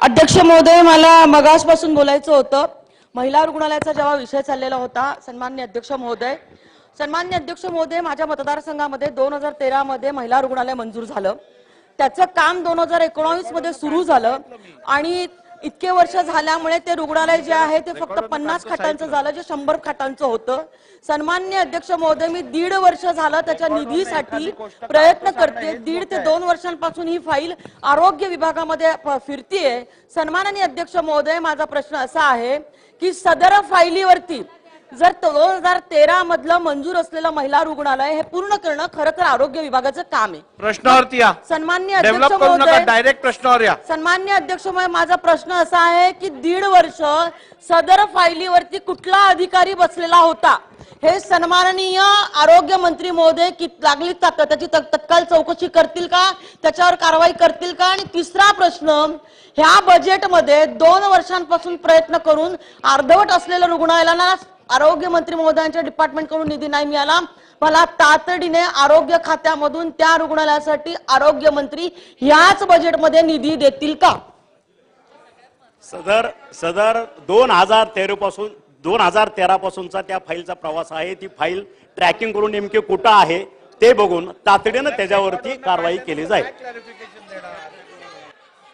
अध्यक्ष महोदय मला मगासपासून बोलायचं होतं. महिला रुग्णालयाचा जेव्हा विषय चाललेला होता सन्मान्य अध्यक्ष महोदय सन्मान्य अध्यक्ष महोदय माझ्या मतदारसंघामध्ये दोन हजार तेरामध्ये महिला रुग्णालय मंजूर झालं. त्याचं काम दोन हजार एकोणावीसमध्ये सुरू झालं आणि इतके वर्ष झाल्यामुळे ते रुग्णालय जे आहे ते फक्त पन्नास खाटांचं झालं जे शंभर खाटांचं होतं. सन्मान्य अध्यक्ष महोदय मी दीड वर्ष झालं त्याच्या निधीसाठी प्रयत्न करते. दीड ते दोन वर्षांपासून ही फाईल आरोग्य विभागामध्ये फिरतीये. सन्माननीय अध्यक्ष महोदय माझा प्रश्न असा आहे की सदर फाईलीवरती जर दोन हजार तेरा मधलं मंजूर असलेलं महिला रुग्णालय हे पूर्ण करणं खरं तर आरोग्य विभागाचं काम आहे. प्रश्नावरती या. सन्मान्य डेव्हलप अध्यक्ष करू नका महोदय. डायरेक्ट प्रश्नावर या. सन्मान्य अध्यक्ष महोदय, माझा प्रश्न असा आहे की दीड वर्ष सदर फायलीवरती कुठला अधिकारी बसलेला होता? हे सन्माननीय आरोग्य मंत्री महोदय की लागली ताक- त्याची तक- तत्काल चौकशी करतील का? त्याच्यावर कारवाई करतील का? आणि तिसरा प्रश्न ह्या बजेटमध्ये दोन वर्षांपासून प्रयत्न करून अर्धवट असलेल्या रुग्णालयाला आरोग्य मंत्री महोदयांच्या डिपार्टमेंटकडून निधी नाही मिळाला. मला तातडीने आरोग्य खात्यामधून त्या रुग्णालयासाठी आरोग्य मंत्री ह्याच बजेटमध्ये निधी देतील का? सदर सदर दोन हजार तेरा पासून दोन हजार तेरा पासूनचा त्या फाईलचा प्रवास आहे. ती फाईल ट्रॅकिंग करून नेमके कुठं आहे ते बघून तातडीनं त्याच्यावरती कारवाई केली जाईल.